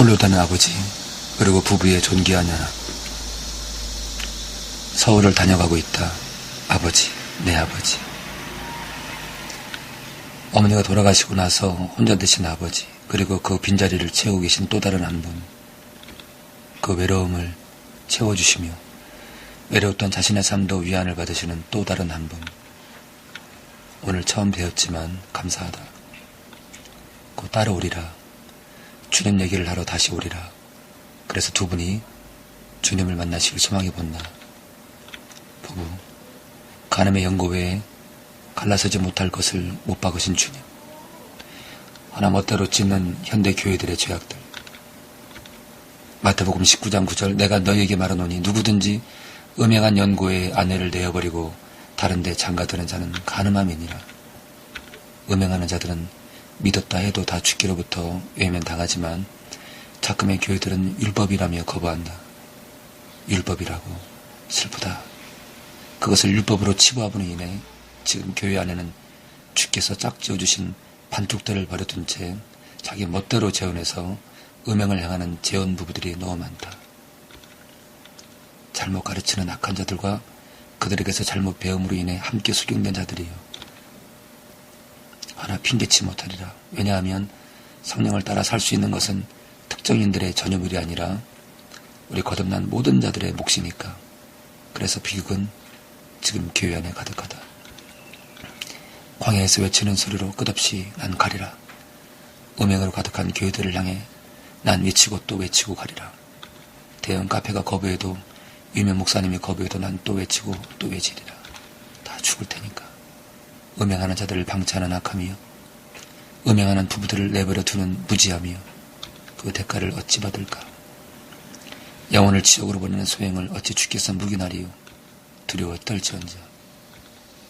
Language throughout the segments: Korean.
홀로 다는 아버지, 그리고 부부의 연합. 서울을 다녀가고 있다. 아버지, 내 아버지. 어머니가 돌아가시고 나서 혼자 드신 아버지, 그리고 그 빈자리를 채우고 계신 또 다른 한 분. 그 외로움을 채워주시며, 외로웠던 자신의 삶도 위안을 받으시는 또 다른 한 분. 오늘 처음 배웠지만 감사하다. 곧 따라오리라. 주님 얘기를 하러 다시 오리라. 그래서 두 분이 주님을 만나시길 소망해 본다. 부부, 가늠의 연고 외에 갈라서지 못할 것을 못 박으신 주님. 하나 멋대로 찢는 현대 교회들의 죄악들. 마태복음 19장 9절 내가 너에게 말하노니 누구든지 음행한 연고에 아내를 내어버리고 다른데 장가드는 자는 가늠함이니라. 음행하는 자들은 믿었다 해도 다 죽기로부터 외면당하지만 자금의 교회들은 율법이라며 거부한다. 율법이라고 슬프다. 그것을 율법으로 치부함으로 인해 지금 교회 안에는 주께서 짝지어 주신 반쪽들을 버려둔 채 자기 멋대로 재혼해서 음행을 향하는 재혼 부부들이 너무 많다. 잘못 가르치는 악한 자들과 그들에게서 잘못 배움으로 인해 함께 수경된 자들이요. 하나 핑계치 못하리라. 왜냐하면 성령을 따라 살 수 있는 것은 특정인들의 전유물이 아니라 우리 거듭난 모든 자들의 몫이니까. 그래서 비극은 지금 교회 안에 가득하다. 광야에서 외치는 소리로 끝없이 난 가리라. 음행으로 가득한 교회들을 향해 난 외치고 또 외치고 가리라. 대형 카페가 거부해도 유명 목사님이 거부해도 난 또 외치고 또 외치리라. 다 죽을 테니까. 음행하는 자들을 방치하는 악함이요. 음행하는 부부들을 내버려 두는 무지함이요. 그 대가를 어찌 받을까? 영혼을 지옥으로 보내는 소행을 어찌 주께서 묵인하리요. 두려워 떨지언자.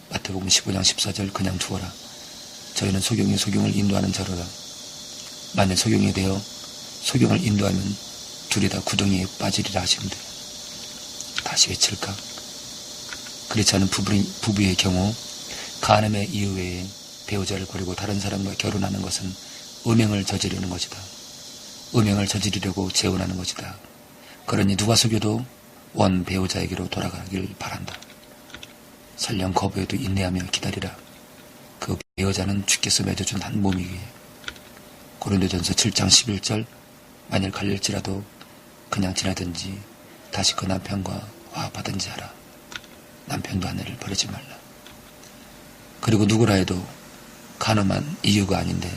마태복음 15장 14절 그냥 두어라. 저희는 소경이 소경을 인도하는 자로다. 만일 소경이 되어 소경을 인도하면 둘이 다 구덩이에 빠지리라 하시는데 다시 외칠까? 그렇지 않은 부부, 부부의 경우 간음의 이후에 배우자를 버리고 다른 사람과 결혼하는 것은 음행을 저지르는 것이다. 음행을 저지르려고 재혼하는 것이다. 그러니 누가 속여도 원 배우자에게로 돌아가길 바란다. 설령 거부해도 인내하며 기다리라. 그 배우자는 주께서 맺어준 한 몸이기에. 고린도전서 7장 11절 만일 갈릴지라도 그냥 지나든지 다시 그 남편과 화합하든지 하라. 남편도 아내를 버리지 말라. 그리고 누구라 해도 가늠한 이유가 아닌데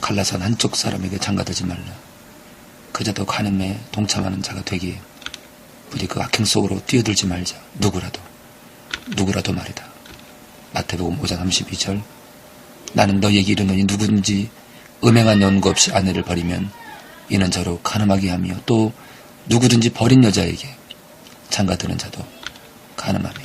갈라선 한쪽 사람에게 장가들지 말라. 그자도 가늠에 동참하는 자가 되기에 부디 그 악행 속으로 뛰어들지 말자. 누구라도 누구라도 말이다. 마태복음 5장 32절 나는 너에게 이르노니 누구든지 음행한 연고 없이 아내를 버리면 이는 저로 가늠하게 하며 또 누구든지 버린 여자에게 장가드는 자도 가늠하며